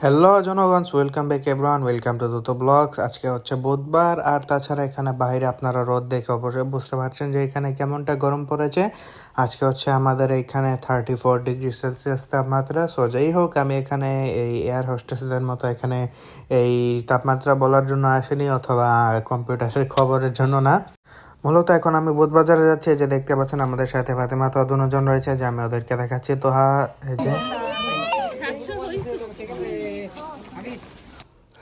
Hello জনগণ welcome back everyone welcome to দুটো blogs আজকে হচ্ছে বুধবার, আর তাছাড়া এখানে বাইরে আপনারা রোদ দেখে অবশ্যই বুঝতে পারছেন যে এখানে কেমনটা গরম পড়েছে। আজকে হচ্ছে আমাদের এখানে থার্টি ফোর ডিগ্রি সেলসিয়াস তাপমাত্রা। সো যাই হোক, আমি এখানে এই এয়ার হোস্টেসদের মতো এখানে এই তাপমাত্রা বলার জন্য আসেনি, অথবা কম্পিউটারের খবরের জন্য না। মূলত এখন আমি বুধবাজারে যাচ্ছি যে দেখতে পাচ্ছেন আমাদের সাথে ফাতেমা তো দুজন রয়েছে, যে আমি ওদেরকে দেখাচ্ছি। তো হা যে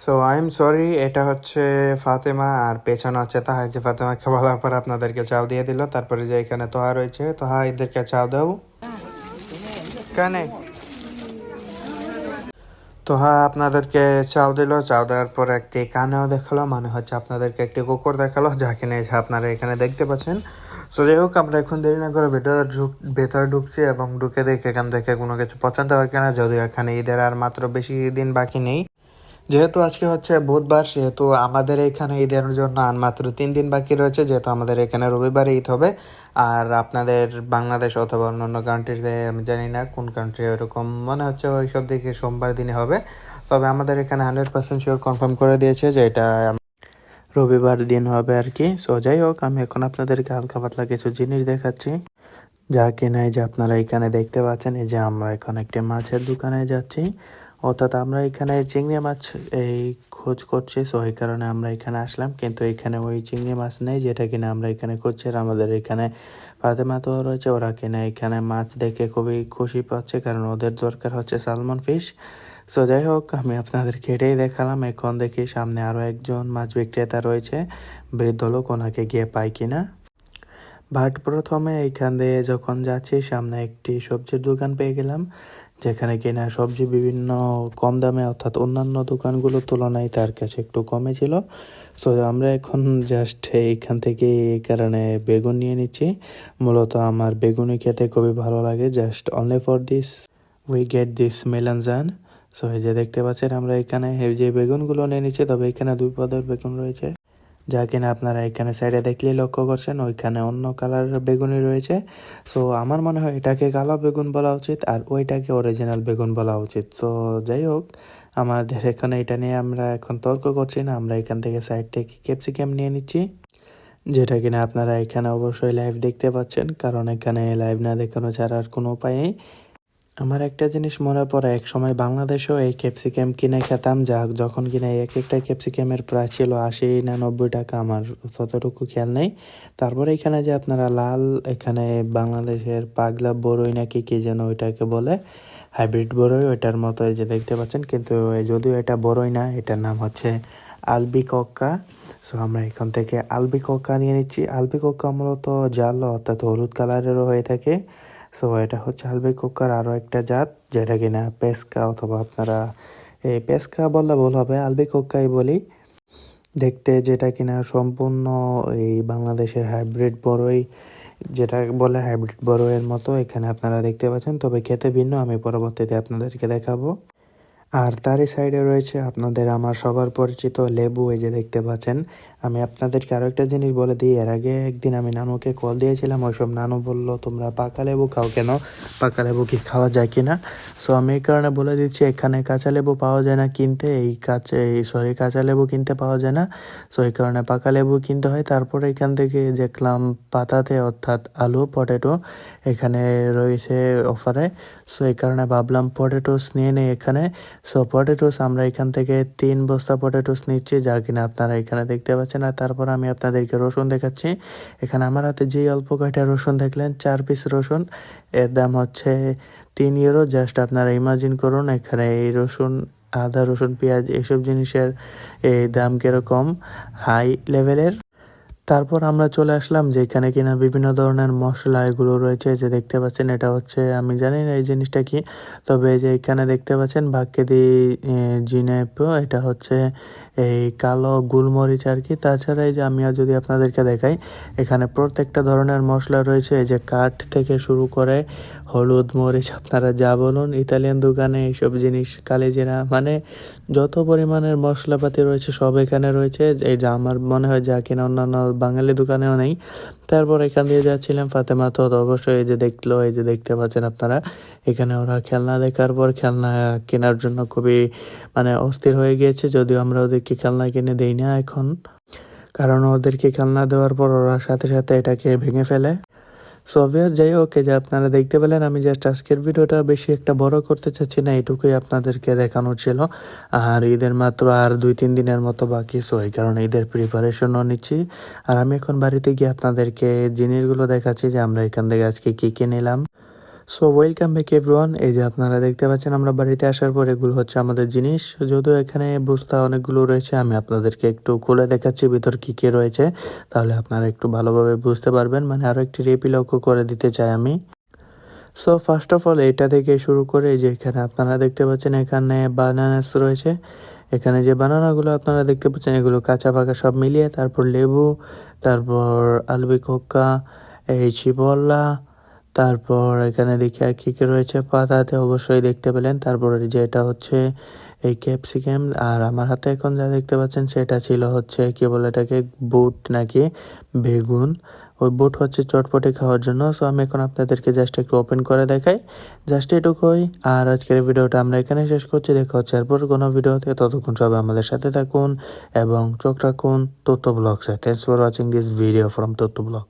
সো আই এম সরি এটা হচ্ছে ফাতেমা আর পেছনে হচ্ছে তাহা যে ফাতেমাকে বলার পর আপনাদেরকে চাও দিয়ে দিল। তারপরে যে এখানে তোহা রয়েছে, তোহা এদেরকে চাও দাও। কানে? তোহা আপনাদেরকে চাও দিল। চাও দেওয়ার পর একটি কানেও দেখাল। মানে হচ্ছে আপনাদেরকে একটি কুকুর দেখাল, যা কিনে আপনারা এখানে দেখতে পাচ্ছেন। সো যাই হোক, আমরা এখন দেরি না করে ভেতরে ঢুক ভেতরে ঢুকছি এবং ঢুকে দেখে এখান থেকে কোনো কিছু পছন্দ হয় কিনা। যদিও এখানে ঈদের আর মাত্র বেশি দিন বাকি নেই। যেহেতু আজকে হচ্ছে বুধবার, সেহেতু আমাদের এখানে ঈদের জন্য আর মাত্র তিন দিন বাকি রয়েছে, যেহেতু আমাদের এখানে রবিবারে ঈদ হবে। আর আপনাদের বাংলাদেশ অথবা অন্যান্য কান্ট্রিতে আমি জানি না কোন কান্ট্রি এরকম মনে হচ্ছে ওইসব দিকে সোমবার দিনে হবে। তবে আমাদের এখানে হান্ড্রেড পার্সেন্ট শিওর কনফার্ম করে দিয়েছে যে এটা রবিবার দিন হবে আর কি। সো যাই হোক, আমি এখন আপনাদেরকে হালকা পাতলা কিছু জিনিস দেখাচ্ছি। যা কিনা এই যে আপনারা এখানে দেখতে পাচ্ছেন, এই যে আমরা এখন একটি মাছের দোকানে যাচ্ছি। অর্থাৎ আমরা এখানে চিংড়ি মাছ, এই খোঁজ করছি সো এই কারণে আমরা এখানে আসলাম। কিন্তু এখানে ওই চিংড়ি মাছ নেই, যেটা কিনা আমরা এখানে করছি আর আমাদের এখানে ফাতেমা তো রয়েছে, ওরা কিনা এখানে মাছ দেখে খুবই খুশি পাচ্ছে, কারণ ওদের দরকার হচ্ছে সালমন ফিশ সো যাই হোক, আমি আপনাদেরকে এটাই দেখালাম। এখন দেখি সামনে আরও একজন মাছ বিক্রেতা রয়েছে, বৃদ্ধ লোক, ওনাকে গিয়ে পাই কিনা। বাট প্রথমে এইখান দিয়ে যখন যাচ্ছি, সামনে একটি সবজির দোকান পেয়ে গেলাম। যেখানে কিনা সবজি বিভিন্ন কম দামে অর্থাৎ অন্যান্য দোকানগুলোর তুলনায় তার কাছে একটু কমে ছিল। সো আমরা এখন জাস্ট এইখান থেকে এই কারণে বেগুন নিয়ে নিচ্ছি। মূলত আমার বেগুনি খেতে খুবই ভালো লাগে। Just only for this we get this মেলানজান so এই যে দেখতে পাচ্ছেন, আমরা এখানে যে বেগুনগুলো নিয়ে নিচ্ছি, তবে এখানে দুই পদের বেগুন রয়েছে। যা কিনা আপনারা এখানে সাইডে দেখলেই লক্ষ্য করছেন, ওইখানে অন্য কালারের বেগুনই রয়েছে। সো আমার মনে হয় এটাকে কালো বেগুন বলা উচিত আর ওইটাকে অরিজিনাল বেগুন বলা উচিত। সো যাই হোক, আমাদের এখানে এটা নিয়ে আমরা এখন তর্ক করছি না, আমরা এখান থেকে সাইড থেকে ক্যাপসিকাম নিয়ে নিচ্ছি। যেটা কিনা আপনারা এখানে অবশ্যই লাইভ দেখতে পাচ্ছেন, কারণ এখানে লাইভ না দেখানো ছাড়া আর কোনো উপায় নেই। আমার একটা জিনিস মনে পড়ে, এক সময় বাংলাদেশেও এই ক্যাপসিকাম কিনে খেতাম যা যখন কিনা এক একটা ক্যাপসিকামের প্রায় ছিল আশি না নব্বই টাকা, আমার ততটুকু খেয়াল নেই। তারপরে এখানে যে আপনারা লাল, এখানে বাংলাদেশের পাগলা বড়ই নাকি কি যেন ওইটাকে বলে, হাইব্রিড বড়ই ওইটার মতো যে দেখতে পাচ্ছেন, কিন্তু যদিও এটা বড়ই না, এটার নাম হচ্ছে আলবিকক্কা। সো আমরা এখান থেকে আলবিকক্কা নিয়ে নিচ্ছি। আলবিকক্কা মূলত জাল, অর্থাৎ হলুদ কালারেরও হয়ে থাকে। সো এটা হচ্ছে হালবে কুকার আরও একটা জাত, যেটা কিনা পেস্কা অথবা আপনারা এই পেস্কা বললে ভুল হবে আলবে কোক্কাই বলি। দেখতে যেটা কিনা সম্পূর্ণ এই বাংলাদেশের হাইব্রিড বড়ই, যেটা বলে হাইব্রিড বড়ইয়ের মতো, এখানে আপনারা দেখতে পাচ্ছেন, তবে খেতে ভিন্ন, আমি পরবর্তীতে আপনাদেরকে দেখাবো। আর তারই সাইডে রয়েছে আপনাদের আমার সবার পরিচিত লেবু, এই যে দেখতে পাচ্ছেন। আমি আপনাদেরকে আরও একটা জিনিস বলে দিই, এর আগে একদিন আমি নানুকে কল দিয়েছিলাম, ওইসব নানু বলল, তোমরা পাকা লেবু খাও কেন? পাকা লেবু কি খাওয়া যায় কি না সো আমি এই কারণে বলে দিচ্ছি, এখানে কাঁচা লেবু পাওয়া যায় না কিনতে, এই কাঁচা, এই সরি কাঁচা লেবু কিনতে পাওয়া যায় না। সো এই কারণে পাকা লেবু কিনতে হয়। তারপরে এখান থেকে দেখলাম পাতাতে, অর্থাৎ আলু পটেটো এখানে রয়েছে অফারে সো এই কারণে ভাবলাম পটেটোস নিয়ে নেই এখানে। সো পটেটোস আমরা এখান থেকে তিন বস্তা পটেটোস নিচ্ছি, যা কিনা আপনারা এখানে দেখতে পাচ্ছেন। আর তারপর আমি আপনাদেরকে রসুন দেখাচ্ছি। এখানে আমার হাতে যেই অল্প কয়টা রসুন দেখলেন, চার পিস রসুন। এর দাম হচ্ছে তিন ইউরো জাস্ট আপনারা ইমাজিন করুন, এখানে এই রসুন, আদা রসুন, পেঁয়াজ এইসব জিনিসের, এই দাম কীরকম? হাই লেভেলের তারপর আমরা চলে আসলাম যে এখানে কিনা বিভিন্ন ধরনের মশলা এগুলো রয়েছে যে দেখতে পাচ্ছেন এটা হচ্ছে, আমি জানি না এই জিনিসটা কি, তবে যে এখানে দেখতে পাচ্ছেন বাক্যেদি জিনেপ, এটা হচ্ছে এই কালো গোলমরিচ আর কি। তাছাড়া এই যে আমি যদি আপনাদেরকে দেখাই, এখানে প্রত্যেকটা ধরনের মশলা রয়েছে। এই যে কাঠ থেকে শুরু করে হলুদ মরিচ, আপনারা যা বলুন, ইতালিয়ান দোকানে এইসব জিনিস, কালিজিরা মানে যত পরিমাণের মশলাপাতি রয়েছে সব এখানে রয়েছে। এই যে আমার মনে হয় যা কিনা অন্যান্য বাঙালি দোকানেও নেই। তারপর এখান দিয়ে যাচ্ছিলাম ফাতেমা, তো অবশ্যই এই যে দেখল, এই যে দেখতে পাচ্ছেন আপনারা। এখানে ওরা খেলনা দেখার পর খেলনা কেনার জন্য খুবই মানে অস্থির হয়ে গিয়েছে, যদিও আমরা ওদেরকে খেলনা কিনে দেই না এখন। কারণ ওদেরকে খেলনা দেওয়ার পর ওরা সাথে সাথে এটাকে ভেঙে ফেলে। সো অবভিয়াস যাই হোক যে আপনারা দেখতে পেলেন, আমি জাস্ট আজকের ভিডিওটা বেশি একটা বড় করতে চাচ্ছি না, এটুকুই আপনাদেরকে দেখানোর ছিল। আর ঈদের মাত্র আর দুই তিন দিনের মতো বাকি সো এই কারণে ঈদের প্রিপারেশনও নিচ্ছি। আর আমি এখন বাড়িতে গিয়ে আপনাদেরকে জিনিসগুলো দেখাচ্ছি যে আমরা এখান থেকে আজকে কী কী নিলাম। সো ওয়েলকাম ব্যাক এভরিওয়ান এই যে আপনারা দেখতে পাচ্ছেন, আমরা বাড়িতে আসার পর এগুলো হচ্ছে আমাদের জিনিস। যদিও এখানে বস্তা অনেকগুলো রয়েছে, আমি আপনাদেরকে একটু খুলে দেখাচ্ছি ভিতর কী কী রয়েছে। তাহলে আপনারা একটু ভালোভাবে বুঝতে পারবেন। মানে আরও একটি রেপি লক্ষ্য করে দিতে চাই আমি। সো ফার্স্ট অফ অল এটা থেকে শুরু করে যে এখানে আপনারা দেখতে পাচ্ছেন, এখানে বানানাস রয়েছে। এখানে যে বানানাগুলো আপনারা দেখতে পাচ্ছেন, এগুলো কাঁচা পাকা সব মিলিয়ে, তারপর লেবু, তারপর আলবি আলবিকোক্কা এই চিবল্লা তারপর এখানে দেখি আর কী কী রয়েছে। পাতাতে অবশ্যই দেখতে পেলেন। তারপর যে এটা হচ্ছে এই ক্যাপসিকাম। আর আমার হাতে এখন যা দেখতে পাচ্ছেন, সেটা ছিল হচ্ছে, কি বলে এটাকে, বুট নাকি, বেগুন। ওই বুট হচ্ছে চটপটে খাওয়ার জন্য। সো আমি এখন আপনাদেরকে জাস্ট একটু ওপেন করে দেখাই। জাস্ট এটুকুই। আর আজকের ভিডিওটা আমরা এখানে শেষ করছি। দেখা হচ্ছে এরপর কোনো ভিডিওতে। ততক্ষণ সবাই আমাদের সাথে থাকুন এবং চোখ রাখুন তথ্য ব্লগসে thanks for watching this video from Tathya blogs